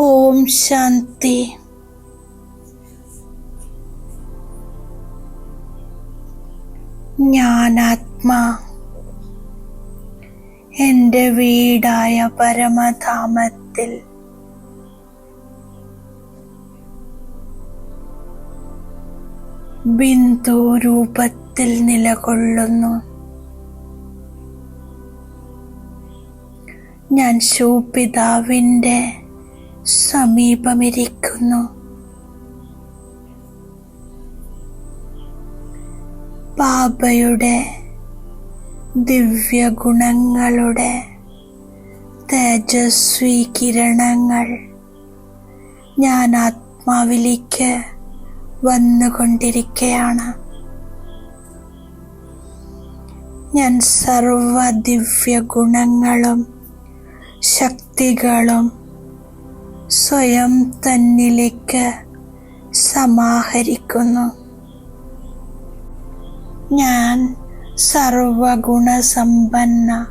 ഓം ശാന്തി. ഞാനാത്മാ. എന്റെ വീടായ പരമധാമത്തിൽ. ബിന്ദു രൂപത്തിൽ നിലകൊള്ളുന്നു. ഞാൻ ശൂപിതാവിന്റെ സമീപമിരിക്കുന്നു. ബാബയുടെ ദിവ്യഗുണങ്ങളുടെ തേജസ്വി കിരണങ്ങൾ ഞാൻ ആത്മാവിലേക്ക് വന്നുകൊണ്ടിരിക്കുകയാണ് ഞാൻ സർവ ദിവ്യഗുണങ്ങളും ശക്തികളും സ്വയം തന്നിലേക്ക് സമാഹരിക്കുന്നു. ഞാൻ സർവഗുണസമ്പന്ന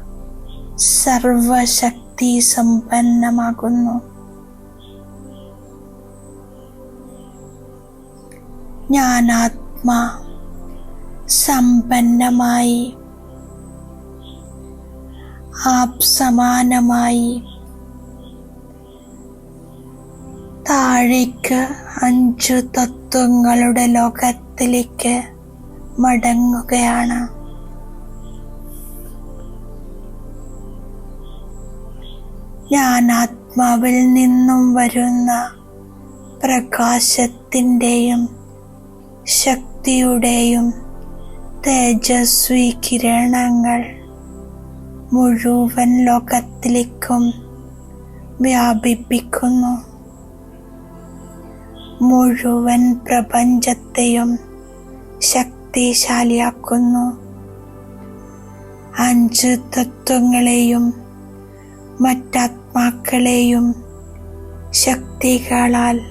സർവശക്തി സമ്പന്നമാകുന്നു ഞാൻ ആത്മാ സമ്പന്നമായി ആപ് സമാനമായി താഴേക്ക് അഞ്ചു തത്വങ്ങളുടെ ലോകത്തിലേക്ക് മടങ്ങുകയാണ്. ഞാൻ ആത്മാവിൽ നിന്നും വരുന്ന പ്രകാശത്തിന്റെയും ശക്തിയുടെയും തേജസ്വി കിരണങ്ങൾ മുഴുവൻ ലോകത്തിലേക്കും വ്യാപിപ്പിക്കുന്നു. മുഴുവൻ പ്രപഞ്ചത്തെയും ശക്തിശാലിയാക്കുന്നു. അഞ്ച് തത്വങ്ങളെയും മറ്റാത്മാക്കളെയും ശക്തികളാൽ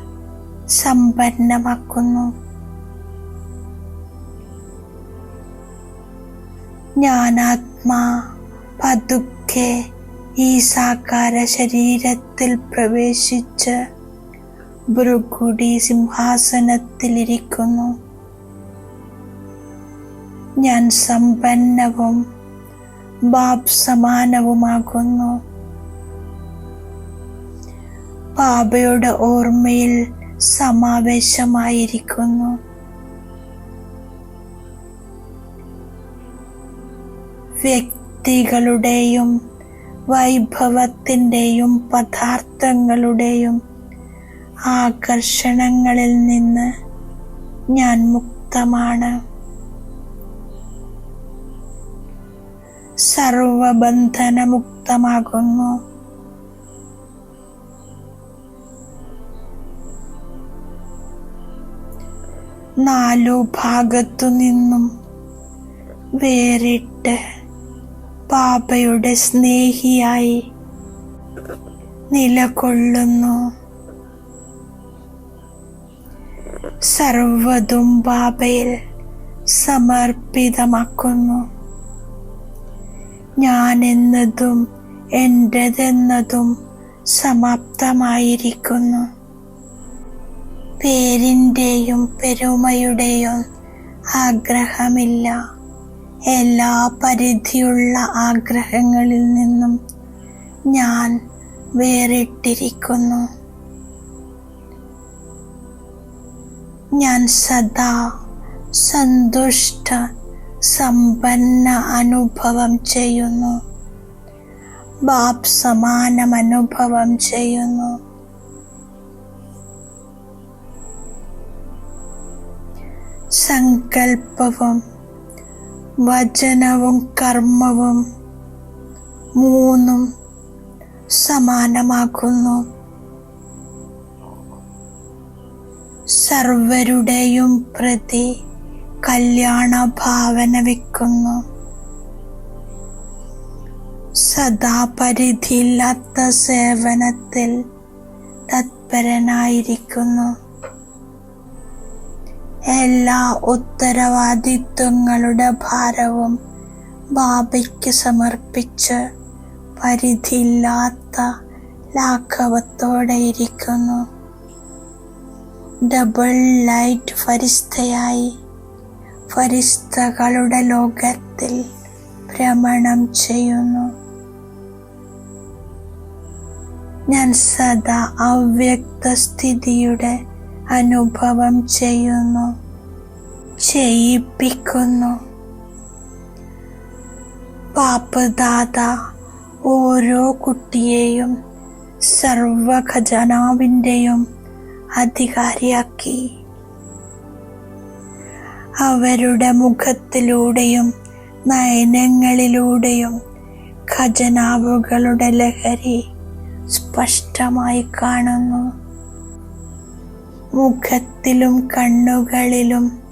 സമ്പന്നമാക്കുന്നു. ഞാനാത്മാ പതുക്കെ ഈ സാകാര ശരീരത്തിൽ പ്രവേശിച്ച് ഭൃഗുടി സിംഹാസനത്തിലിരിക്കുന്നു. ഞാൻ സമ്പന്നവും ബാബ് സമാനവുമാകുന്നു ബാബയുടെ ഓർമ്മയിൽ സമാവേശമായിരിക്കുന്നു. വ്യക്തികളുടെയും വൈഭവത്തിന്റെയും പദാർത്ഥങ്ങളുടെയും ആകർഷണങ്ങളിൽ നിന്ന് ഞാൻ മുക്തമാണ്. സർവബന്ധനമുക്തമാകുന്നു. നാലു ഭാഗത്തു നിന്നും വേറിട്ട് പാപയുടെ സ്നേഹിയായി നിലകൊള്ളുന്നു. സർവതും ബാബയിൽ സമർപ്പിതമാക്കുന്നു. ഞാൻ എന്നതും എന്റെതെന്നതും സമാപ്തമായിരിക്കുന്നു. പേരിന്റെയും പെരുമയുടെയും ആഗ്രഹമില്ല. എല്ലാ പരിധിയുള്ള ആഗ്രഹങ്ങളിൽ നിന്നും ഞാൻ വേറിട്ടിരിക്കുന്നു. ഞാൻ സദാ സന്തുഷ്ട സമ്പന്ന അനുഭവം ചെയ്യുന്നു. ബാപ് സമാനം അനുഭവം ചെയ്യുന്നു. സങ്കൽപ്പവും വചനവും കർമ്മവും മൂന്നും സമാനമാക്കുന്നു. സർവരുടെയും പ്രതി കല്യാണ ഭാവന വെക്കുന്നു സദാ പരിധിയില്ലാത്ത സേവനത്തിൽ തത്പരനായിരിക്കുന്നു. എല്ലാ ഉത്തരവാദിത്വങ്ങളുടെ ഭാരവും ബാബയ്ക്ക് സമർപ്പിച്ച് പരിധിയില്ലാത്ത ലാഘവത്തോടെ ഇരിക്കുന്നു ഡബിൾ ലൈറ്റ് ഫരിസ്തയായി. ഫരിസ്തകളുടെ ലോകത്തിൽ ഭ്രമണം ചെയ്യുന്നു. ഞാൻ സദാ അവ്യക്ത സ്ഥിതിയുടെ അനുഭവം ചെയ്യുന്നു. ചെയ്യിപ്പിക്കുന്നു. പാപ്പദാത ഓരോ കുട്ടിയെയും സർവ ഖജനാവിന്റെയും അധികാരിയാക്കി. അവരുടെ മുഖത്തിലൂടെയും നയനങ്ങളിലൂടെയും ഖജനാവുകളുടെ ലഹരി സ്പഷ്ടമായി കാണുന്നു. മുഖത്തിലും കണ്ണുകളിലും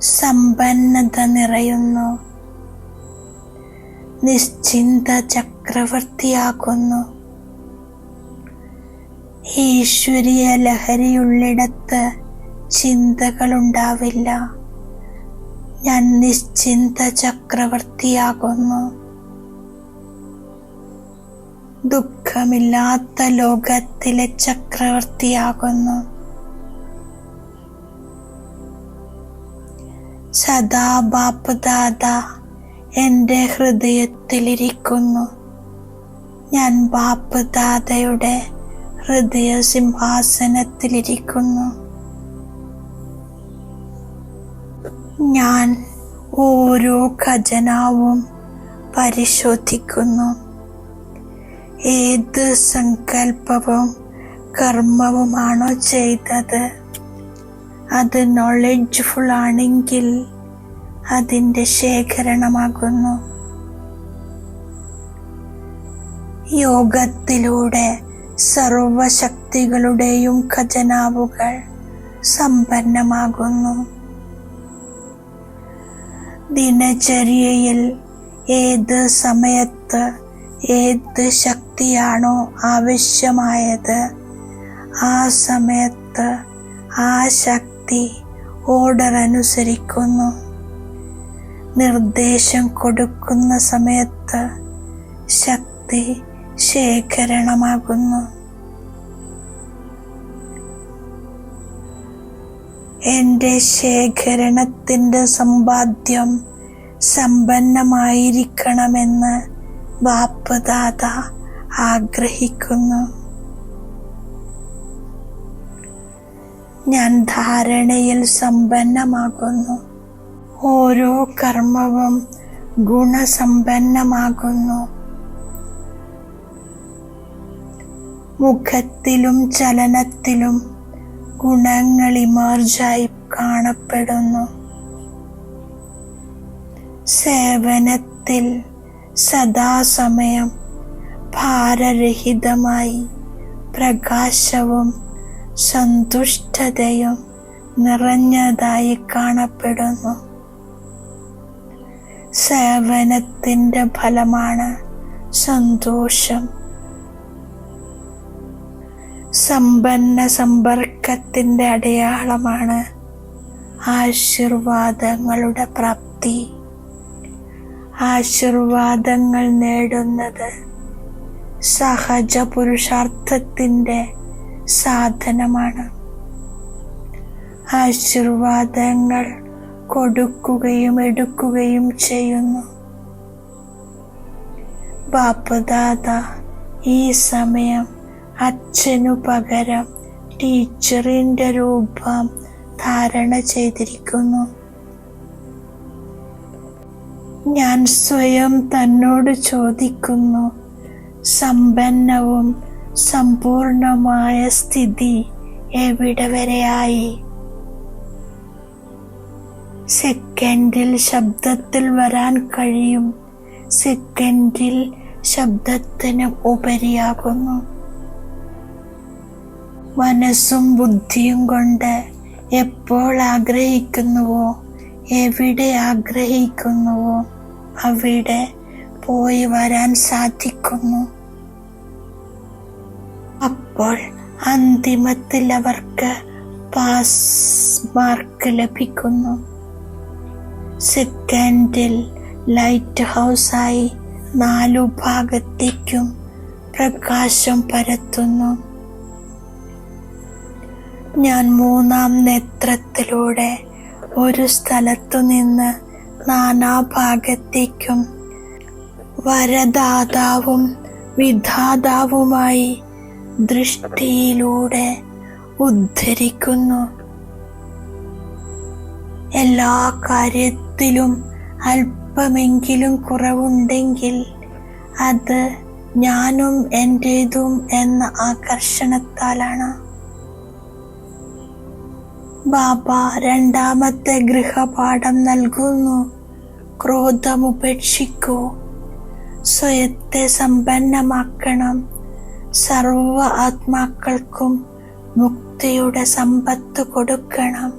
സമ്പന്നത നിറയുന്നു. നിശ്ചിന്ത ചക്രവർത്തിയാകുന്നു. ഈശ്വരീയ ലഹരിയുള്ളിടത്ത് ചിന്തകളുണ്ടാവില്ല. ഞാൻ നിശ്ചിന്ത ചക്രവർത്തിയാകുന്നു. ദുഃഖമില്ലാത്ത ലോകത്തിലെ ചക്രവർത്തിയാകുന്നു. സദാ ബാപ്പ് ദാദ എന്റെ ഹൃദയത്തിലിരിക്കുന്നു. ഞാൻ ബാപ്പ് ദാദയുടെ ഹൃദയ സിംഹാസനത്തിലിരിക്കുന്നു ഞാൻ ഓരോ ഖജനാവും പരിശോധിക്കുന്നു. ഏത് സങ്കല്പവും കർമ്മവുമാണോ ചെയ്തത്. അത് നോളജ്ഫുൾ ആണെങ്കിൽ അതിന്റെ ശേഖരണമാകുന്നു. യോഗത്തിലൂടെ സർവശക്തികളുടെയും ഖജനാവുകൾ സമ്പന്നമാകുന്നു. ദിനചര്യയിൽ ഏത് സമയത്ത് ഏത് ശക്തിയാണോ ആവശ്യമായത് ആ സമയത്ത് ആ ശക്തി ഓർഡർ അനുസരിക്കുന്നു. നിർദ്ദേശം കൊടുക്കുന്ന സമയത്ത് ശക്തി ശേഖരണമാകുന്നു. എന്റെ ശേഖരണത്തിന്റെ സമ്പാദ്യം സമ്പന്നമായിരിക്കണമെന്ന് വാപ്പദാത ആഗ്രഹിക്കുന്നു. ഞാൻ ധാരണയിൽ സമ്പന്നമാകുന്നു. ഓരോ കർമ്മവും ഗുണസമ്പന്നമാകുന്നു. മുഖത്തിലും ചലനത്തിലും ഗുണങ്ങൾ ഇമർജായി കാണപ്പെടുന്നു. സേവനത്തിൽ സദാസമയം ഭാരരഹിതമായി പ്രകാശവും സന്തുഷ്ടതയും നിറഞ്ഞതായി കാണപ്പെടുന്നു. സേവനത്തിന്റെ ഫലമാണ് സന്തോഷം. സമ്പന്ന സമ്പർക്കത്തിന്റെ അടയാളമാണ് ആശീർവാദങ്ങളുടെ പ്രാപ്തി. ആശീർവാദങ്ങൾ നേടുന്നത് സഹജ പുരുഷാർത്ഥത്തിന്റെ സാധനമാണ്. ആശീർവാദങ്ങൾ കൊടുക്കുകയും എടുക്കുകയും ചെയ്യുന്നു. ബാപ്പദാദ ഈ സമയം അച്ഛനു പകരം ടീച്ചറിന്റെ രൂപം ധാരണ ചെയ്തിരിക്കുന്നു. ഞാൻ സ്വയം തന്നോട് ചോദിക്കുന്നു സമ്പന്നവും സമ്പൂർണമായ സ്ഥിതി എവിടെ വരെയായി? സെക്കൻഡിൽ ശബ്ദത്തിൽ വരാൻ കഴിയും സെക്കൻഡിൽ ശബ്ദത്തിന് ഉപരിയാകുന്നു. മനസ്സും ബുദ്ധിയും കൊണ്ട് എപ്പോൾ ആഗ്രഹിക്കുന്നുവോ എവിടെ ആഗ്രഹിക്കുന്നുവോ അവിടെ പോയി വരാൻ സാധിക്കുന്നു. അപ്പോൾ അന്തിമത്തിൽ അവർക്ക് പാസ് മാർക്ക് ലഭിക്കുന്നു. സെക്കൻഡിൽ ലൈറ്റ് ഹൗസായി നാലു ഭാഗത്തേക്കും പ്രകാശം പരത്തുന്നു. ഞാൻ മൂന്നാം നേത്രത്തിലൂടെ ഒരു സ്ഥലത്തു നിന്ന് നാനാഭാഗത്തേക്കും വരദാതാവും വിധാതാവുമായി ദൃഷ്ടിയിലൂടെ ഉദ്ധരിക്കുന്നു. എല്ലാ കാര്യത്തിലും അല്പമെങ്കിലും കുറവുണ്ടെങ്കിൽ അത് ഞാനും എന്റേതും എന്ന ആകർഷണത്താലാണ്. ബാബ രണ്ടാമത്തെ ഗൃഹപാഠം നൽകുന്നു. ക്രോധം ഉപേക്ഷിക്കൂ സ്വയത്തെ സമ്പന്നമാക്കണം. സർവ ആത്മാക്കൾക്കും മുക്തിയുടെ സമ്പത്ത് കൊടുക്കണം.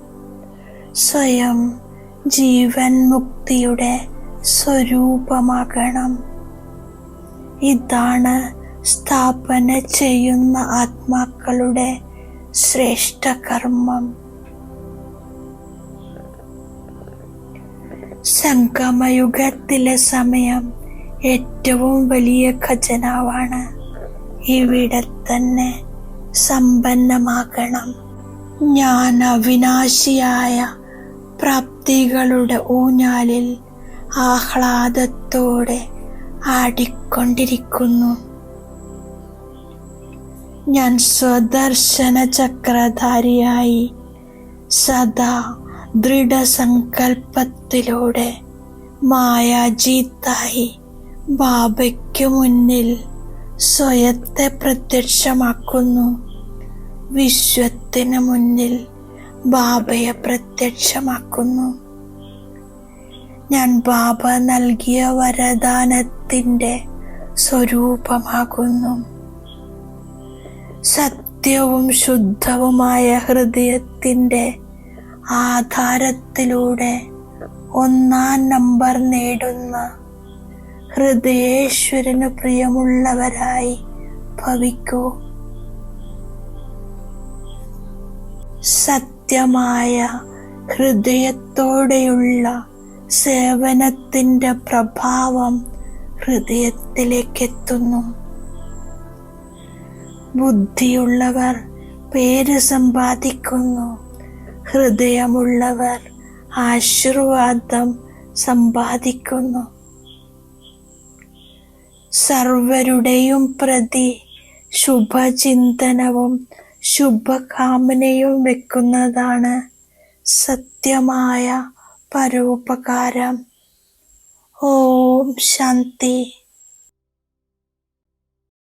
സ്വയം ജീവൻ മുക്തിയുടെ സ്വരൂപമാകണം. ഇതാണ് സ്ഥാപന ചെയ്യുന്ന ആത്മാക്കളുടെ ശ്രേഷ്ഠ കർമ്മം. സംഗമയുഗത്തിലെ സമയം ഏറ്റവും വലിയ ഖജനാവാണ്. ഇവിടെ തന്നെ സമ്പന്നമാകണം. ഞാൻ അവിനാശിയായ പ്രാപ്തികളുടെ ഊഞ്ഞാലിൽ ആഹ്ലാദത്തോടെ ആടിക്കൊണ്ടിരിക്കുന്നു. ഞാൻ സ്വദർശന ചക്രധാരിയായി സദാ ദൃഢസങ്കൽപ്പത്തിലൂടെ മായാജീത്തായി ബാബയ്ക്കു മുന്നിൽ സ്വയത്തെ പ്രത്യക്ഷമാക്കുന്നു. വിശ്വത്തിന് മുന്നിൽ ബാബയെ പ്രത്യക്ഷമാക്കുന്നു. ഞാൻ ബാബ നൽകിയ വരദാനത്തിന്റെ സ്വരൂപമാകുന്നു. സത്യവും ശുദ്ധവുമായ ഹൃദയത്തിന്റെ ആധാരത്തിലൂടെ ഒന്നാം നമ്പർ നേടുന്ന ഹൃദയേശ്വരന് പ്രിയമുള്ളവരായി ഭവിക്കൂ. സത്യമായ ഹൃദയത്തോടെയുള്ള സേവനത്തിന്റെ പ്രഭാവം ഹൃദയത്തിലേക്കെത്തുന്നു. ബുദ്ധിയുള്ളവർ പേര് സമ്പാദിക്കുന്നു. ഹൃദയമുള്ളവർ ആശീർവാദം സമ്പാദിക്കുന്നു. സർവരുടെയും പ്രതി ശുഭചിന്തനവും ശുഭകാമനയും വെക്കുന്നതാണ് സത്യമായ പരോപകാരം. ഓം ശാന്തി.